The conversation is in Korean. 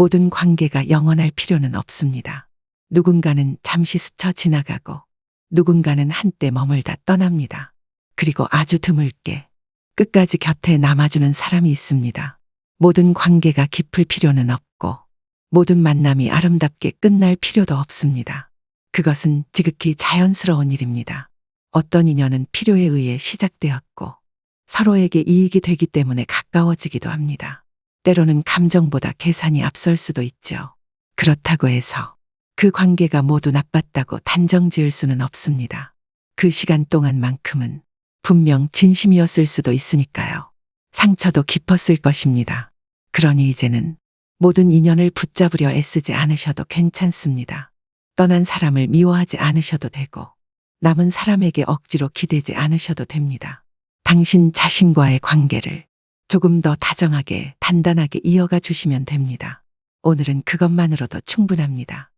모든 관계가 영원할 필요는 없습니다. 누군가는 잠시 스쳐 지나가고 누군가는 한때 머물다 떠납니다. 그리고 아주 드물게 끝까지 곁에 남아주는 사람이 있습니다. 모든 관계가 깊을 필요는 없고 모든 만남이 아름답게 끝날 필요도 없습니다. 그것은 지극히 자연스러운 일입니다. 어떤 인연은 필요에 의해 시작되었고 서로에게 이익이 되기 때문에 가까워지기도 합니다. 때로는 감정보다 계산이 앞설 수도 있죠. 그렇다고 해서 그 관계가 모두 나빴다고 단정 지을 수는 없습니다. 그 시간 동안만큼은 분명 진심이었을 수도 있으니까요. 상처도 깊었을 것입니다. 그러니 이제는 모든 인연을 붙잡으려 애쓰지 않으셔도 괜찮습니다. 떠난 사람을 미워하지 않으셔도 되고 남은 사람에게 억지로 기대지 않으셔도 됩니다. 당신 자신과의 관계를 조금 더 다정하게 단단하게 이어가 주시면 됩니다. 오늘은 그것만으로도 충분합니다.